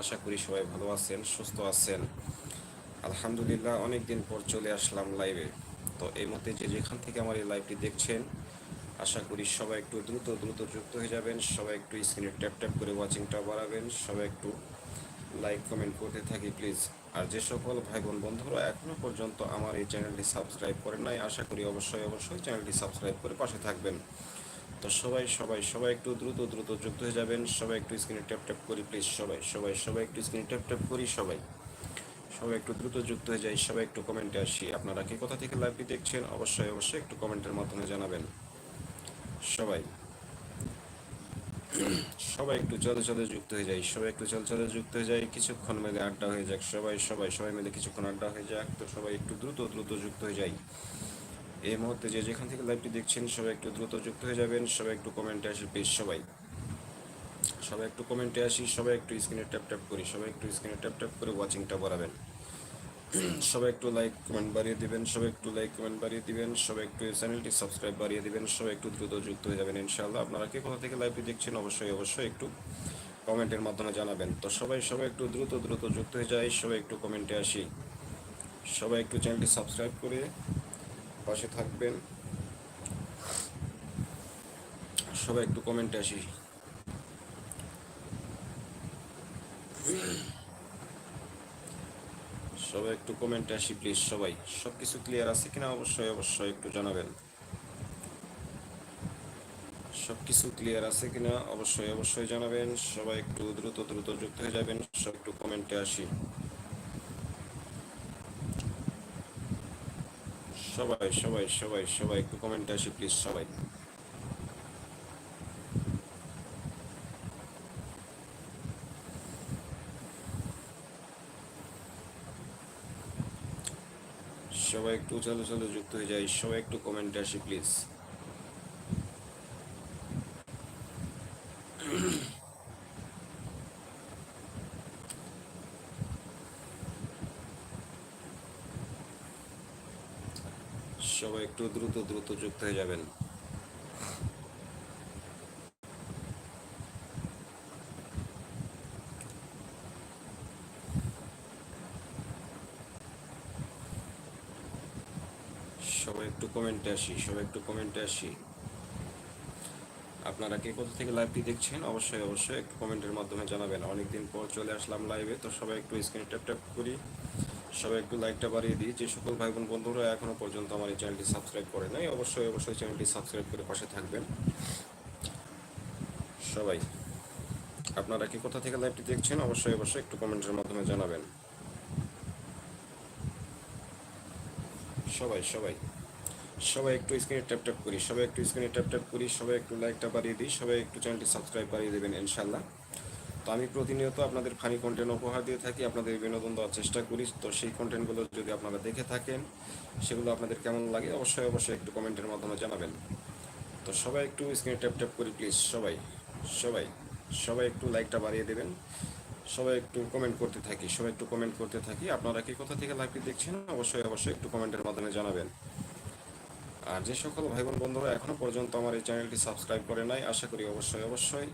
আশা করি সবাই ভালো আছেন, সুস্থ আছেন। আলহামদুলিল্লাহ অনেক দিন পর চলে আসলাম লাইভে তো এই মুহূর্তে যে যেখান থেকে আমার এই লাইভটি দেখছেন, আশা করি সবাই একটু দ্রুত দ্রুত যুক্ত হয়ে যাবেন, সবাই একটু স্ক্রিনে ট্যাপ ট্যাপ করে ওয়াচিংটা বাড়াবেন, সবাই একটু লাইক কমেন্ট করতে থাকি প্লিজ আর যে সকল ভাই বোন বন্ধুরা এখনও পর্যন্ত আমার এই চ্যানেলটি সাবস্ক্রাইব করেন নাই, আশা করি অবশ্যই অবশ্যই চ্যানেলটি সাবস্ক্রাইব করে পাশে থাকবেন। তো সবাই সবাই সবাই একটু দ্রুত দ্রুত যুক্ত হয়ে যাবেন। সবাই একটু স্ক্রিনে ট্যাপ ট্যাপ করি প্লিজ সবাই সবাই সবাই একটু স্ক্রিনে ট্যাপ ট্যাপ করি, সবাই। সবাই একটু দ্রুত যুক্ত হয়ে যাই, সবাই একটু কমেন্টে আসি। আপনারা কি কোথা থেকে লাইভটি দেখছেন, অবশ্যই অবশ্যই একটু কমেন্টের মাধ্যমে জানাবেন। সবাই। সবাই একটু চলে চলে যুক্ত হয়ে যাই, সবাই একটু চলে চলে যুক্ত হয়ে যাই। কিছুক্ষণ মিলে আড্ডা হয়ে যাক সবাই সবাই সবাই মিলে কিছুক্ষণ আড্ডা হয়ে যাক। তো সবাই একটু দ্রুত দ্রুত যুক্ত হয়ে যাই। এই মুহূর্তে যে যেখান থেকে লাইভটি দেখছেন সবাই একটু দ্রুত যুক্ত হয়ে যাবেন সবাই একটু কমেন্টে আসি প্লিজ সবাই সবাই একটু কমেন্টে আসি সবাই একটু স্ক্রিনে ট্যাপ ট্যাপ করি সবাই একটু স্ক্রিনে ট্যাপ ট্যাপ করে ওয়াচিংটা বাড়াবেন সবাই একটু লাইক কমেন্ট বাড়িয়ে দিবেন সবাই একটু লাইক কমেন্ট বাড়িয়ে দিবেন সবাই একটু চ্যানেলটি সাবস্ক্রাইব বাড়িয়ে দিবেন সবাই একটু দ্রুত যুক্ত হয়ে যাবেন ইনশাআল্লাহ আপনারা কে কোথা থেকে লাইভটি দেখছেন অবশ্যই অবশ্যই একটু কমেন্টের মাধ্যমে জানাবেন তো সবাই সবাই একটু দ্রুত দ্রুত যুক্ত হয়ে যায় সবাই একটু কমেন্টে আসি সবাই একটু চ্যানেলটি সাবস্ক্রাইব করে পাশে থাকবেন। সবাই একটু কমেন্টে আসি। সবাই একটু কমেন্টে আসি প্লিজ সবাই। সব কিছু ক্লিয়ার আছে কিনা? অবশ্যই অবশ্যই একটু জানাবেন। সব কিছু ক্লিয়ার আছে কিনা? অবশ্যই অবশ্যই জানাবেন। সবাই একটু দ্রুত দ্রুত যুক্ত হয়ে যাবেন। সব একটু কমেন্টে আসি। সবাই সবাই সবাই সবাই একটু কমেন্টে আসি প্লিজ সবাই। সবাই একটু চালু চালু যুক্ত হয়ে যায় সবাই একটু কমেন্টে আসি প্লিজ সবাই একটু দ্রুত দ্রুত যুক্ত হয়ে যাবেন। সবাই একটু কমেন্টে আসি, সবাই একটু কমেন্টে আসি। আপনারা কে কোথা থেকে লাইভটি দেখছেন? অবশ্যই অবশ্যই একটু কমেন্টের মাধ্যমে জানাবেন। অনেকদিন পর চলে আসলাম লাইভে তো সবাই একটু স্ক্রিন ট্যাপ ট্যাপ করি। সবাই একটু লাইকটা বাড়িয়ে দিই। যে সকল ভাই বোন বন্ধুরা এখনও পর্যন্ত আমার এই চ্যানেলটি সাবস্ক্রাইব করে নাই, অবশ্যই অবশ্যই চ্যানেলটি সাবস্ক্রাইব করে পাশে থাকবেন। সবাই, আপনারা কি কোথা থেকে লাইভটি দেখছেন? অবশ্যই অবশ্যই একটু কমেন্টের মাধ্যমে জানাবেন। সবাই সবাই সবাই একটু স্ক্রিনে ট্যাপ ট্যাপ করি, সবাই একটু স্ক্রিনে ট্যাপ ট্যাপ করি, সবাই একটু লাইকটা বাড়িয়ে দিই, সবাই একটু চ্যানেলটি সাবস্ক্রাইব বাড়িয়ে দেবেন ইনশাল্লাহ তো আমি প্রতিনিয়ত আপনাদের ফানি কন্টেন্ট উপহার দিয়ে থাকি, আপনাদের বিনোদন দেওয়ার চেষ্টা করি। তো সেই কন্টেন্টগুলো যদি আপনারা দেখে থাকেন, সেগুলো আপনাদের কেমন লাগে অবশ্যই অবশ্যই একটু কমেন্টের মাধ্যমে জানাবেন। তো সবাই একটু স্ক্রিনে ট্যাপ ট্যাপ করি প্লিজ সবাই সবাই সবাই একটু লাইকটা বাড়িয়ে দেবেন। সবাই একটু কমেন্ট করতে থাকি, সবাই একটু কমেন্ট করতে থাকি। আপনারা কি কোথা থেকে লাইভটি দেখছেন, অবশ্যই অবশ্যই একটু কমেন্টের মাধ্যমে জানাবেন। আর যে সকল ভাই বোন বন্ধুরা এখনও পর্যন্ত আমার এই চ্যানেলটি সাবস্ক্রাইব করে নাই, আশা করি অবশ্যই অবশ্যই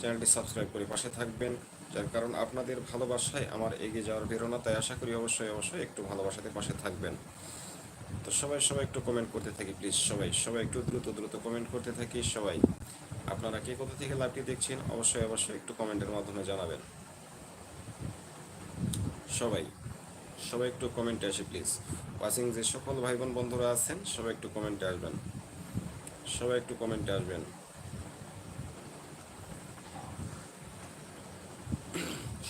চ্যানেলটি সাবস্ক্রাইব করে পাশে থাকবেন, যার কারণ আপনাদের ভালোবাসায় আমার এগিয়ে যাওয়ার প্রেরণা, তাই আশা করি অবশ্যই অবশ্যই একটু ভালোবাসাতে পাশে থাকবেন। তো সবাই সবাই একটু কমেন্ট করতে থাকি প্লিজ সবাই সবাই একটু দ্রুত দ্রুত কমেন্ট করতে থাকি, সবাই। আপনারা কে কোথা থেকে লাইভটি দেখছেন, অবশ্যই অবশ্যই একটু কমেন্টের মাধ্যমে জানাবেন। সবাই সবাই একটু কমেন্টে আসে প্লিজ ওয়াচিং যে সকল ভাই বোন বন্ধুরা আছেন, সবাই একটু কমেন্টে আসবেন। সবাই একটু কমেন্টে আসবেন।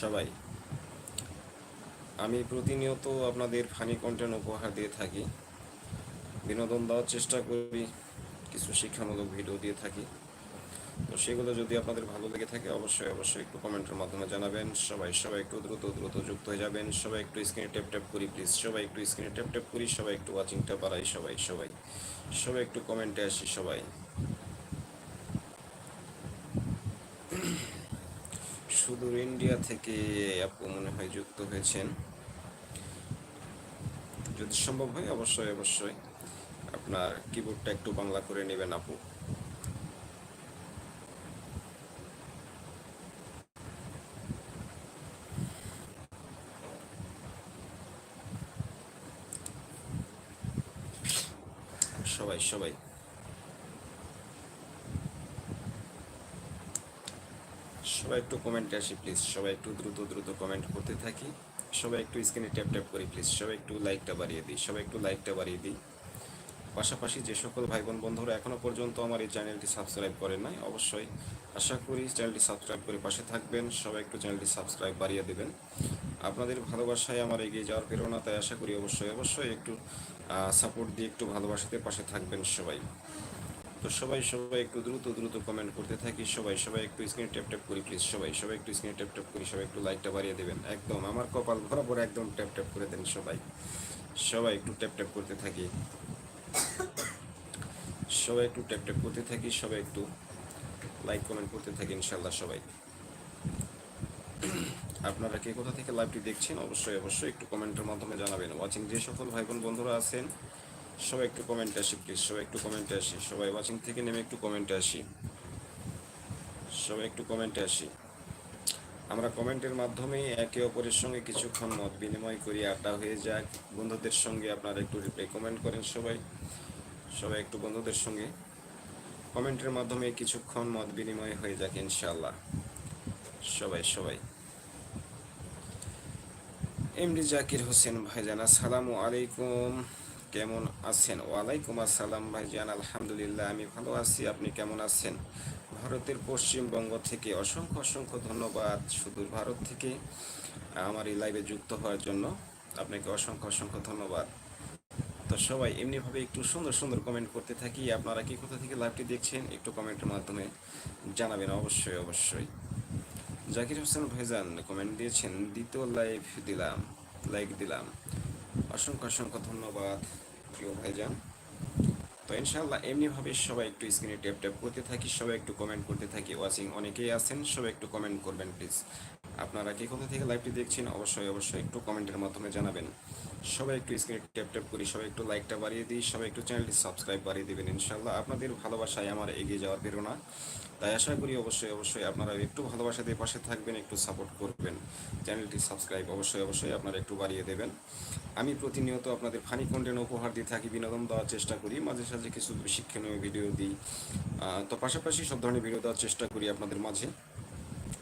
সবাই। আমি প্রতিনিয়ত আপনাদের ফানি কন্টেন্ট উপহার দিয়ে থাকি। বিনোদন দেওয়ার চেষ্টা করি, কিছু শিক্ষামূলক ভিডিও দিয়ে থাকি। তো সেগুলো যদি আপনাদের ভালো লেগে থাকে, অবশ্যই অবশ্যই একটু কমেন্টের মাধ্যমে জানাবেন। সবাই সবাই একটু দ্রুত দ্রুত যুক্ত হয়ে যাবেন। সবাই একটু স্ক্রিনে ট্যাপ ট্যাপ করি প্লিজ সবাই একটু স্ক্রিনে ট্যাপ ট্যাপ করি, সবাই একটু ওয়াচিংটা বাড়াই, সবাই সবাই। সবাই একটু কমেন্টে আসি, সবাই। সুদূর ইন্ডিয়া থেকে আপু মনে হয় যুক্ত হয়েছেন। যদি সম্ভব হয়, অবশ্যই অবশ্যই। আপনার কিবোর্ডটা একটু বাংলা করে নেবেন আপু। সবাই সবাই। একটু কমেন্টে আসি প্লিজ সবাই একটু দ্রুত দ্রুত কমেন্ট করতে থাকি। সবাই একটু স্ক্রিনে ট্যাপ ট্যাপ করি প্লিজ সবাই একটু লাইকটা বাড়িয়ে দিই, সবাই একটু লাইকটা বাড়িয়ে দিই। পাশাপাশি যে সকল ভাই বোন বন্ধুরা এখনও পর্যন্ত আমার এই চ্যানেলটি সাবস্ক্রাইব করেন নাই, অবশ্যই আশা করি চ্যানেলটি সাবস্ক্রাইব করে পাশে থাকবেন। সবাই একটু চ্যানেলটি সাবস্ক্রাইব বাড়িয়ে দেবেন। আপনাদের ভালোবাসায় আমার এগিয়ে যাওয়ার প্রেরণা তাই আশা করি অবশ্যই অবশ্যই একটু সাপোর্ট দিয়ে একটু ভালোবাসাতে পাশে থাকবেন সবাই। তো সবাই সবাই একটু দ্রুত দ্রুত কমেন্ট করতে থাকি। সবাই সবাই একটু স্ক্রিনে ট্যাপ ট্যাপ করি প্লিজ সবাই সবাই একটু স্ক্রিনে ট্যাপ ট্যাপ করি, সবাই একটু লাইকটা বাড়িয়ে দেবেন। একদম আমার কপাল বরাবর একদম ট্যাপ ট্যাপ করে দেন সবাই। সবাই একটু ট্যাপ ট্যাপ করতে থাকি। সবাই একটু ট্যাপ ট্যাপ করতে থাকি, সবাই একটু লাইক কমেন্ট করতে থাকি ইনশাল্লাহ সবাই। আপনারা কে কোথা থেকে লাইভটি দেখছেন, অবশ্যই অবশ্যই একটু কমেন্টের মাধ্যমে জানাবেন। ওয়াচিং যে সকল ভাই বোন বন্ধুরা আছেন সবাই একটু কমেন্টে আসি প্লিজ সবাই একটু কমেন্টে আসি। সবাই ওয়াচিং থেকে নেমে একটু কমেন্টে আসি। সবাই একটু কমেন্টে আসি। আমরা কমেন্টের মাধ্যমে একে অপরের সঙ্গে কিছুক্ষণ মত বিনিময় করি, আড্ডা হয়ে যাক। বন্ধুদের সঙ্গে আপনারা একটু রিপ্লাই কমেন্ট করেন সবাই। সবাই একটু বন্ধুদের সঙ্গে কমেন্টের মাধ্যমে কিছুক্ষণ মত বিনিময় হয়ে যাক ইনশাল্লাহ সবাই সবাই। এমডি জাকির হোসেন ভাইজান, আসসালামু আলাইকুম। কেমন আছেন? ওয়ালাইকুম আসসালাম ভাইজান, আলহামদুলিল্লাহ আমি ভালো আছি। আপনি কেমন আছেন? ভারতের পশ্চিমবঙ্গ থেকে অসংখ্য অসংখ্য ধন্যবাদ সুদূর ভারত থেকে আমার এই লাইভে যুক্ত হওয়ার জন্য। আপনাকে অসংখ্য অসংখ্য ধন্যবাদ। তো সবাই এমনিভাবে একটু সুন্দর সুন্দর কমেন্ট করতে থাকি। আপনারা কি কোথা থেকে লাইভটি দেখছেন, একটু কমেন্টের মাধ্যমে জানাবেন। অবশ্যই অবশ্যই। জাকির হোসেন ভাইজান কমেন্ট দিয়েছেন, দ্বিতীয় লাইভ দিলাম লাইক দিলাম। অসংখ্য অসংখ্য ধন্যবাদ, প্রিয় ভাইজান। তো ইনশাআল্লাহ এমনিভাবে সবাই একটু স্ক্রিনে ট্যাপ ট্যাপ করতে থাকি, সবাই একটু কমেন্ট করতে থাকি ওয়াচিং অনেকেই আছেন, সবাই একটু কমেন্ট করবেন প্লিজ আপনারা কি কোথা থেকে লাইভটি দেখছেন, অবশ্যই অবশ্যই একটু কমেন্টের মাধ্যমে জানাবেন। সবাই একটু স্ক্রিনে ট্যাপ ট্যাপ করি, সবাই একটু লাইকটা বাড়িয়ে দিই, সবাই একটু চ্যানেলটি সাবস্ক্রাইব বাড়িয়ে দেবেন ইনশাল্লাহ আপনাদের ভালোবাসায় আমার এগিয়ে যাওয়ার প্রেরণা। তাই আশা করি অবশ্যই অবশ্যই আপনারা একটু ভালোবাসা দিয়ে পাশে থাকবেন, একটু সাপোর্ট করবেন। চ্যানেলটি সাবস্ক্রাইব অবশ্যই অবশ্যই আপনারা একটু বাড়িয়ে দেবেন। আমি প্রতিনিয়ত আপনাদের ফানি কন্টেন্ট উপহার দিয়ে থাকি, বিনোদন দেওয়ার চেষ্টা করি, মাঝে সাঝে কিছু শিক্ষণীয় ভিডিও দিই। তো পাশাপাশি সব ধরনের ভিডিও দেওয়ার চেষ্টা করি আপনাদের মাঝে।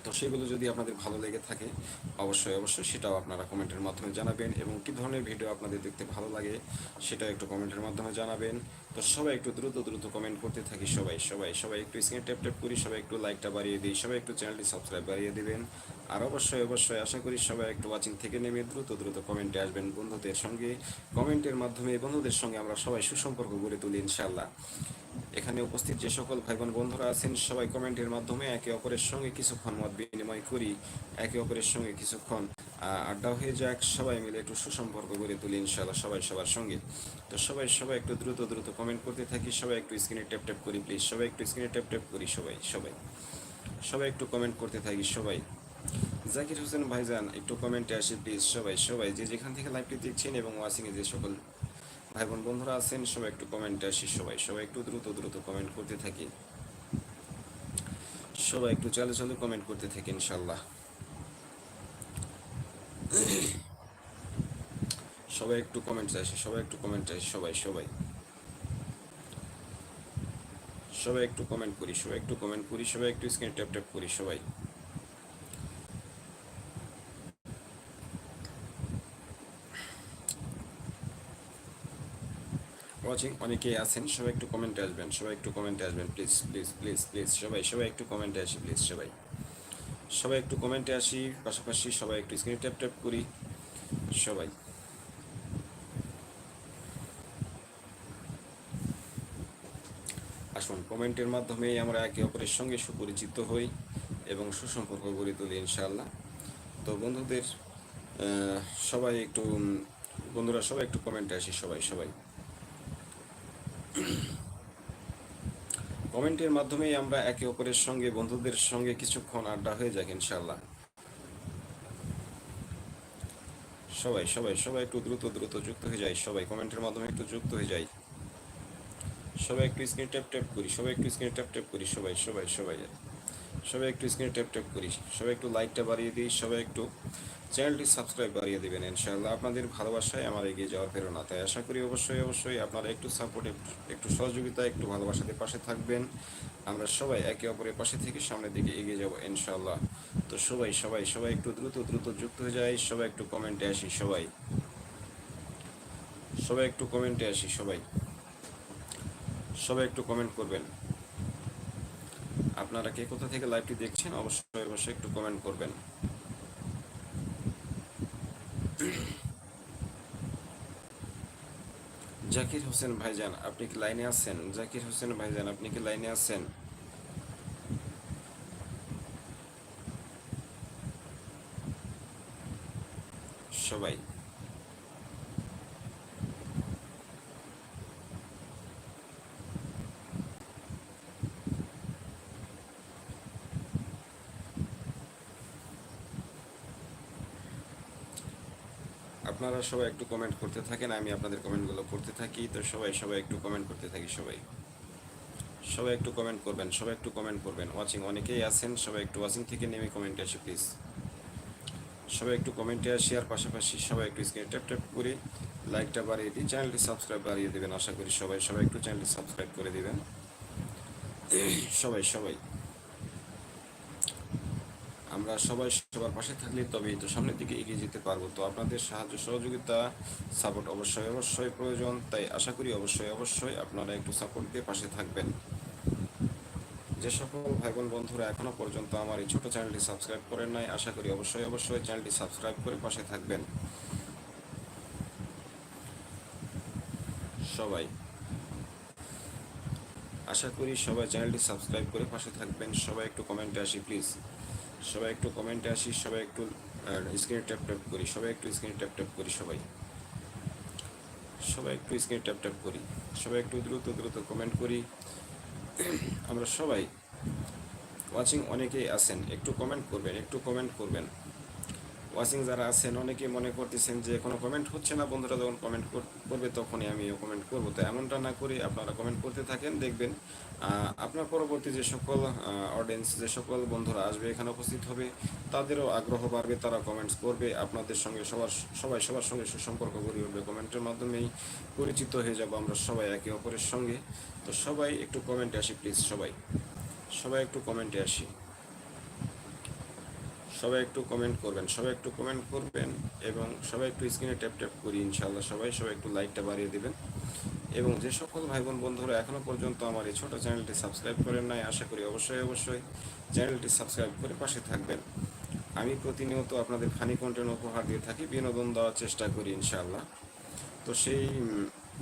তো সেগুলো যদি আপনাদের ভালো লেগে থাকে, অবশ্যই অবশ্যই সেটাও আপনারা কমেন্টের মাধ্যমে জানাবেন এবং কী ধরনের ভিডিও আপনাদের দেখতে ভালো লাগে সেটা একটু কমেন্টের মাধ্যমে জানাবেন। তো সবাই একটু দ্রুত দ্রুত কমেন্ট করতে থাকি সবাই সবাই সবাই একটু স্ক্রিনে ট্যাপ ট্যাপ করি, সবাই একটু লাইকটা বাড়িয়ে দিই, সবাই একটু চ্যানেলটি সাবস্ক্রাইব বাড়িয়ে দেবেন। আর অবশ্যই অবশ্যই আশা করি সবাই একটু ওয়াচিং থেকে নেমে দ্রুত দ্রুত কমেন্টে আসবেন বন্ধুদের সঙ্গে। কমেন্টের মাধ্যমে বন্ধুদের সঙ্গে আমরা সবাই সুসম্পর্ক গড়ে তুলি ইনশাল্লাহ এখানে উপস্থিত যে সকল ভাই বোন বন্ধুরা আছেন, সবাই কমেন্টের মাধ্যমে একে অপরের সঙ্গে কিছুক্ষণ মত বিনিময় করি, একে অপরের সঙ্গে কিছুক্ষণ আড্ডা হয়ে যাক, সবাই মিলে একটু সুসম্পর্ক গড়ে তুলি ইনশাআল্লাহ সবাই সবার সঙ্গে। তো সবাই সবাই একটু দ্রুত দ্রুত কমেন্ট করতে থাকি, সবাই একটু স্ক্রিনে ট্যাপ ট্যাপ করি প্লিজ সবাই একটু স্ক্রিনে ট্যাপ ট্যাপ করি, সবাই সবাই। সবাই একটু কমেন্ট করতে থাকি, সবাই। জাকির হোসেন ভাইজান, একটু কমেন্টে আসি প্লিজ সবাই সবাই, যে যেখান থেকে লাইভটি দেখছেন এবং ওয়াচিংয়ে যে সকল ভাই বোন বন্ধুরা আছেন সবাই একটু কমেন্টে আসি সবাই। সবাই একটু দ্রুত দ্রুত কমেন্ট করতে থাকি। সবাই একটু চালু চালু কমেন্ট করতে থাকি ইনশাল্লাহ সবাই একটু কমেন্ট আসি, সবাই একটু কমেন্ট আসি, সবাই সবাই। সবাই একটু কমেন্ট করি, সবাই একটু কমেন্ট করি, সবাই একটু স্ক্রিন ট্যাপ ট্যাপ করি, সবাই। ওয়াচিং অনেকেই আছেন, সবাই একটু কমেন্টে আসবেন, সবাই একটু কমেন্টে আসবেন প্লিজ প্লিজ প্লিজ প্লিজ সবাই সবাই একটু কমেন্টে আসি প্লিজ সবাই। সবাই একটু কমেন্টে আসি, পাশাপাশি সবাই একটু স্ক্রিনে ট্যাপ ট্যাপ করি, সবাই। আসুন কমেন্টের মাধ্যমে আমরা একে অপরের সঙ্গে সুপরিচিত হই এবং সুসম্পর্ক গড়ে তুলি, ইনশাআল্লাহ। তো বন্ধুদের সবাই একটু বন্ধুরা সবাই একটু কমেন্টে আসি, সবাই সবাই। কমেন্টের মাধ্যমেই আমরা একে অপরের সঙ্গে, বন্ধুদের সঙ্গে কিছুক্ষণ আড্ডা হয়ে যাক ইনশাল্লাহ সবাই সবাই সবাই একটু দ্রুত দ্রুত যুক্ত হয়ে যায়। সবাই কমেন্টের মাধ্যমে একটু যুক্ত হয়ে যায়। সবাই একটু স্ক্রিন ট্যাপ ট্যাপ করি, সবাই একটু স্ক্রিন ট্যাপ ট্যাপ করি, সবাই সবাই সবাই। সবাই একটু স্ক্রিনে ট্যাপ ট্যাপ করি, সবাই একটু লাইকটা বাড়িয়ে দিই, সবাই একটু চ্যানেলটি সাবস্ক্রাইব বাড়িয়ে দেবেন, ইনশাআল্লাহ। আপনাদের ভালোবাসায় আমার এগিয়ে যাওয়ার প্রেরণা। তাই আশা করি অবশ্যই অবশ্যই আপনারা একটু সাপোর্ট একটু সহযোগিতা, একটু ভালোবাসাতে পাশে থাকবেন। আমরা সবাই একে অপরের পাশে থেকে সামনের দিকে এগিয়ে যাব, ইনশাআল্লাহ। তো সবাই সবাই সবাই একটু দ্রুত দ্রুত যুক্ত হয়ে যায় সবাই একটু কমেন্টে আসি, সবাই। সবাই একটু কমেন্টে আসি, সবাই। সবাই একটু কমেন্ট করবেন। আপনারা কে কোথা থেকে লাইভটি দেখছেন, অবশ্যই অবশ্যই একটু কমেন্ট করবেন। জাকির হোসেন ভাইজান, আপনি কি লাইনে আছেন? জাকির হোসেন ভাইজান, আপনি কি লাইনে আছেন? সবাই আপনারা সবাই একটু কমেন্ট করতে থাকেন, আমি আপনাদের কমেন্টগুলো পড়তে থাকি। তো সবাই সবাই একটু কমেন্ট করতে থাকি, সবাই। সবাই একটু কমেন্ট করবেন, সবাই একটু কমেন্ট করবেন। ওয়াচিং অনেকেই আছেন, সবাই একটু ওয়াচিং থেকে নেমে কমেন্টে আসি প্লিজ সবাই একটু কমেন্টে আসি, আর পাশাপাশি সবাই একটু স্ক্রিনে ট্যাপ ট্যাপ করে লাইকটা বাড়িয়ে দিই চ্যানেলটি সাবস্ক্রাইব বাড়িয়ে দেবেন। আশা করি সবাই সবাই একটু চ্যানেলটি সাবস্ক্রাইব করে দেবেন। সবাই সবাই। আমরা সবাই সবার পাশে থাকলে তবেই তো সামনের দিকে এগিয়ে যেতে পারব। তো আপনাদের সাহায্য, সহযোগিতা সাপোর্ট অবশ্যই অবশ্যই প্রয়োজন। তাই আশা করি অবশ্যই অবশ্যই আপনারা একটু সাপোর্ট দিয়ে পাশে থাকবেন। যে সকল ভাই বোন বন্ধুরা এখনও পর্যন্ত আমার এই ছোটো চ্যানেলটি সাবস্ক্রাইব করেন নাই, আশা করি অবশ্যই অবশ্যই চ্যানেলটি সাবস্ক্রাইব করে পাশে থাকবেন। সবাই, আশা করি সবাই চ্যানেলটি সাবস্ক্রাইব করে পাশে থাকবেন। সবাই একটু কমেন্টে আসি প্লিজ সবাই একটু কমেন্টে আসি, সবাই একটু স্ক্রিনে ট্যাপ ট্যাপ করি, সবাই একটু স্ক্রিনে ট্যাপ ট্যাপ করি সবাই। সবাই একটু স্ক্রিনে ট্যাপ ট্যাপ করি, সবাই একটু দ্রুত দ্রুত কমেন্ট করি। আমরা সবাই ওয়াচিং অনেকেই আছেন, একটু কমেন্ট করবেন, একটু কমেন্ট করবেন। ওয়াচিং যারা আছেন, অনেকেই মনে করতেছেন যে কোনো কমেন্ট হচ্ছে না। বন্ধুরা যখন কমেন্ট করবে তখনই আমি কমেন্ট করব। তো এমনটা না করে আপনারা কমেন্ট করতে থাকেন, দেখবেন আপনার পরবর্তী যে সকল অডিয়েন্স যে সকল বন্ধুরা আসবে, এখানে উপস্থিত হবে, তাদেরও আগ্রহ বাড়বে, তারা কমেন্টস করবে, আপনাদের সঙ্গে সবার, সবাই সবার সঙ্গে সুসম্পর্ক গড়ে উঠবে। কমেন্টের মাধ্যমেই পরিচিত হয়ে যাব আমরা সবাই একে অপরের সঙ্গে। তো সবাই একটু কমেন্টে আসি প্লিজ সবাই। সবাই একটু কমেন্টে আসি। সবাই একটু কমেন্ট করবেন, সবাই একটু কমেন্ট করবেন এবং সবাই একটু স্ক্রিনে ট্যাপ ট্যাপ করি ইনশাল্লাহ সবাই সবাই একটু লাইকটা বাড়িয়ে দেবেন। এবং যে সকল ভাই বোন বন্ধুরা এখনও পর্যন্ত আমার এই ছোটো চ্যানেলটি সাবস্ক্রাইব করেন নাই, আশা করি অবশ্যই অবশ্যই চ্যানেলটি সাবস্ক্রাইব করে পাশে থাকবেন। আমি প্রতিনিয়ত আপনাদের ফানি কন্টেন্ট উপহার দিয়ে থাকি, বিনোদন দেওয়ার চেষ্টা করি ইনশাআল্লাহ। তো সেই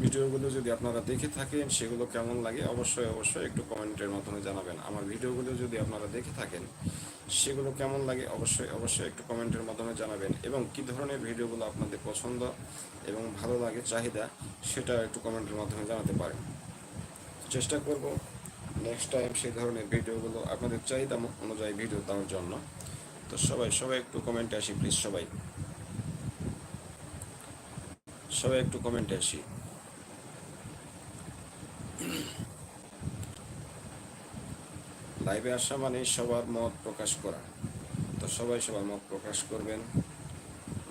ভিডিওগুলো যদি আপনারা দেখে থাকেন, সেগুলো কেমন লাগে অবশ্যই অবশ্যই একটু কমেন্টের মাধ্যমে জানাবেন। আমার ভিডিওগুলো যদি আপনারা দেখে থাকেন, সেগুলো কেমন লাগে অবশ্যই অবশ্যই একটু কমেন্টের মাধ্যমে জানাবেন। এবং কি ধরনের ভিডিওগুলো আপনাদের পছন্দ এবং ভালো লাগে, চাহিদা, সেটা একটু কমেন্টের মাধ্যমে জানাতে পারেন। চেষ্টা করব নেক্সট টাইম সেই ধরনের ভিডিওগুলো আপনাদের চাহিদা অনুযায়ী ভিডিও দেওয়ার জন্য। তো সবাই সবাই একটু কমেন্টে আসি প্লিজ সবাই। সবাই একটু কমেন্টে আসি। লাইভে আসা মানে সবার মত প্রকাশ করা। তো সবাই সবার মত প্রকাশ করবেন।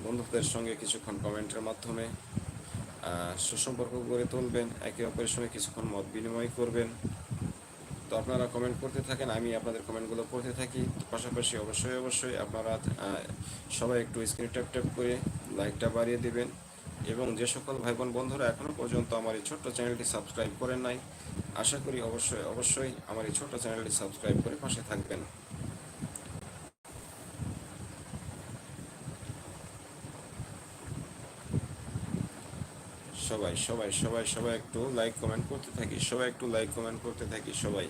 বন্ধুদের সঙ্গে কিছুক্ষণ কমেন্টের মাধ্যমে সুসম্পর্ক গড়ে তুলবেন, একে অপরের সঙ্গে কিছুক্ষণ মত বিনিময় করবেন। তো আপনারা কমেন্ট করতে থাকেন, আমি আপনাদের কমেন্টগুলো পড়তে থাকি। পাশাপাশি অবশ্যই অবশ্যই আপনারা সবাই একটু স্ক্রিন ট্যাপ ট্যাপ করে লাইকটা বাড়িয়ে দেবেন। এবং যে সকল ভাই বোন বন্ধুরা এখনও পর্যন্ত আমার এই ছোট্ট চ্যানেলটি সাবস্ক্রাইব করেন নাই, আশা করি অবশ্যই অবশ্যই আমার এই ছোট্ট চ্যানেলটি সাবস্ক্রাইব করে পাশে থাকবেন। সবাই সবাই সবাই সবাই একটু লাইক কমেন্ট করতে থাকি, সবাই একটু লাইক কমেন্ট করতে থাকি, সবাই।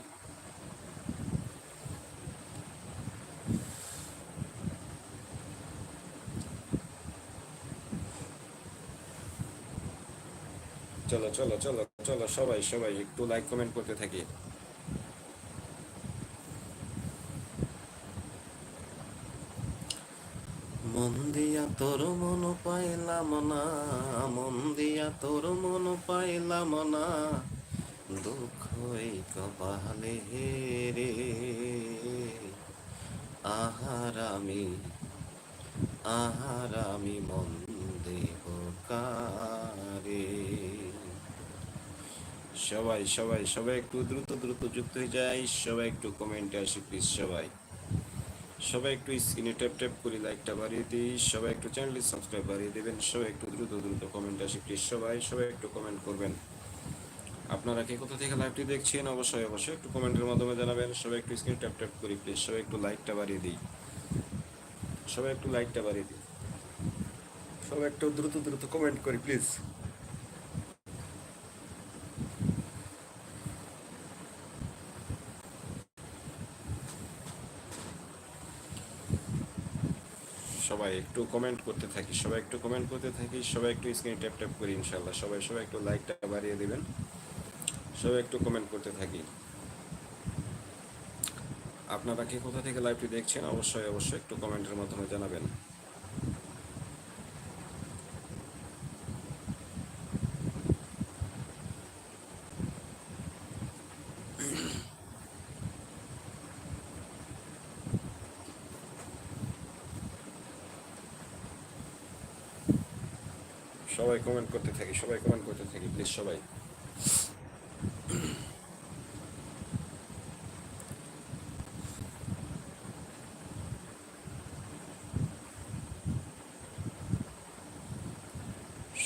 চলো চলো চলো চলো, সবাই সবাই একটু লাইক কমেন্ট করতে থাকি। মন দিয়া তোর মন পাইলাম না, মন দিয়া তোর মন পাইলাম না। দুঃখ কপালে রে, আহার আমি আহার আমি মন দেহ কারে? সবাই সবাই সবাই একটু দ্রুত দ্রুত যুক্ত হয়ে যায় সবাই একটু কমেন্টে আসি প্লিজ সবাই সবাই একটু স্ক্রিনে ট্যাপ ট্যাপ করে লাইকটা বাড়িয়ে দিই সবাই একটু চ্যানেলটি সাবস্ক্রাইব বাড়িয়ে দেবেন সবাই একটু দ্রুত দ্রুত কমেন্ট আসি প্লিজ সবাই সবাই একটু কমেন্ট করবেন আপনারা কে কোথা থেকে লাইভটি দেখছেন অবশ্যই অবশ্যই একটু কমেন্টের মাধ্যমে জানাবেন সবাই একটু স্ক্রিনে ট্যাপ ট্যাপ করি প্লিজ সবাই একটু লাইকটা বাড়িয়ে দিই সবাই একটু লাইকটা বাড়িয়ে দিই সবাই একটু দ্রুত দ্রুত কমেন্ট করি প্লিজ সবাই একটু কমেন্ট করতে থাকি, সবাই একটু কমেন্ট করতে থাকি, সবাই একটু স্ক্রিন ট্যাপ ট্যাপ করি ইনশাল্লাহ সবাই সবাই একটু লাইকটা বাড়িয়ে দেবেন। সবাই একটু কমেন্ট করতে থাকি। আপনারা কি কোথা থেকে লাইভটি দেখছেন? অবশ্যই অবশ্যই একটু কমেন্টের মাধ্যমে জানাবেন সবাই কমেন্ট করতে থাকি সবাই কমেন্ট করতে থাকি প্লিজ সবাই।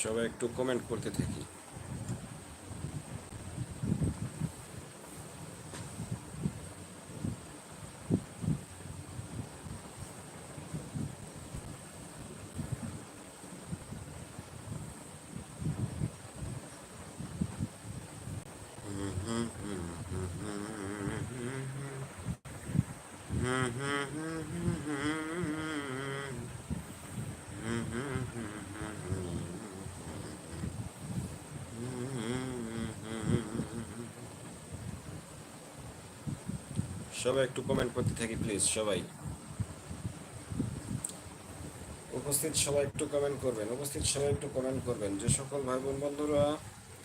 সবাই একটু কমেন্ট করতে থাকি। সবাই একটু কমেন্ট করতে থাকি প্লিজ সবাই। উপস্থিত সবাই একটু কমেন্ট করবেন, উপস্থিত সবাই একটু কমেন্ট করবেন। যে সকল ভাই বোন বন্ধুরা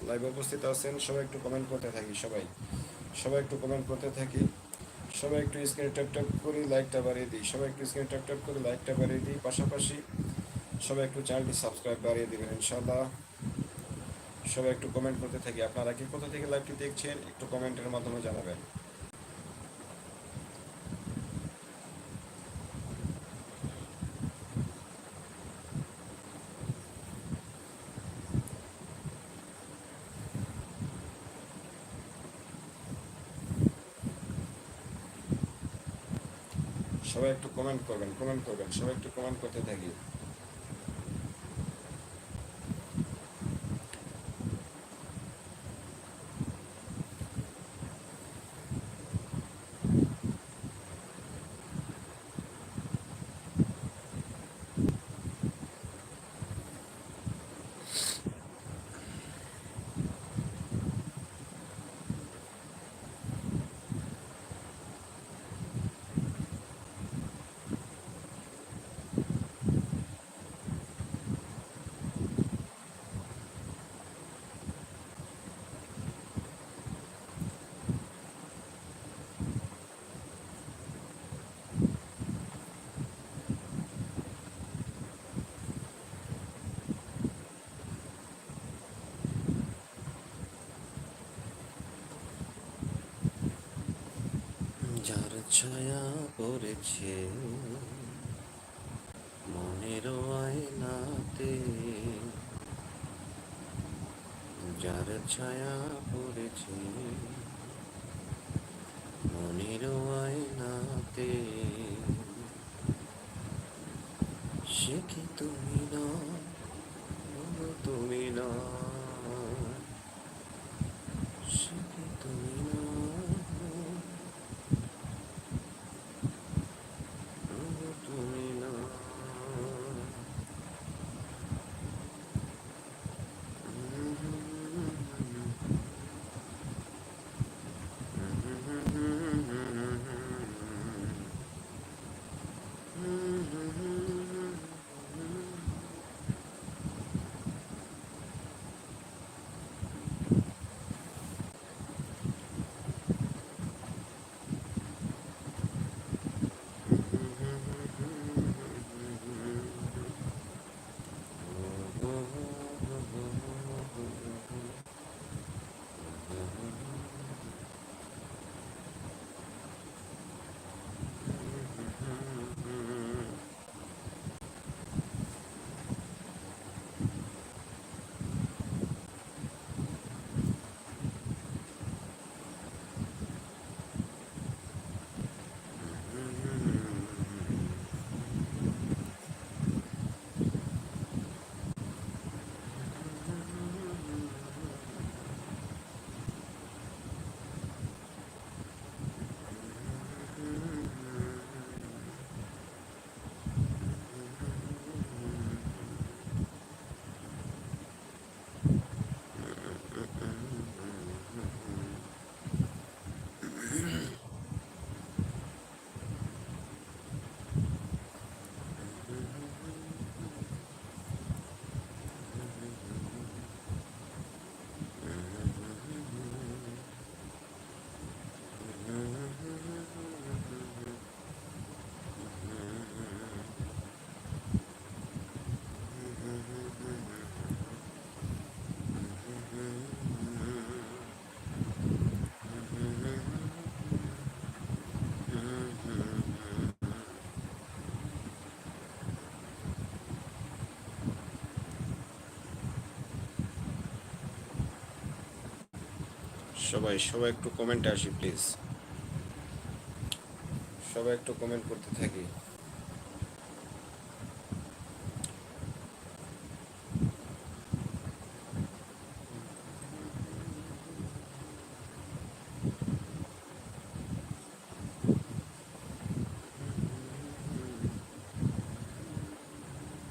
লাইভে উপস্থিত আছেন, সবাই একটু কমেন্ট করতে থাকি, সবাই। সবাই একটু কমেন্ট করতে থাকি। সবাই একটু স্ক্রিনে ট্যাপ ট্যাপ করি লাইকটা বাড়িয়ে দিই, সবাই একটু স্ক্রিনে ট্যাপ ট্যাপ করে লাইকটা বাড়িয়ে দিই। পাশাপাশি সবাই একটু চ্যানেলটি সাবস্ক্রাইব বাড়িয়ে দেবেন ইনশাল্লাহ সবাই একটু কমেন্ট করতে থাকি। আপনারা কি কোথা থেকে লাইভটি দেখছেন, একটু কমেন্টের মাধ্যমে জানাবেন। সবাই একটু কমেন্ট করবেন কমেন্ট করবেন সবাই একটু কমেন্ট করতে থাকি। যার ছায়া পড়েছে মনের আয়নাতে। যার ছায়া পড়েছে মনের আয়নাতে। সে কি তুমি না? তুমি না। সে কি তুমি না? সবাই সবাই একটু কমেন্টে আসি প্লিজ সবাই একটু কমেন্ট করতে থাকি।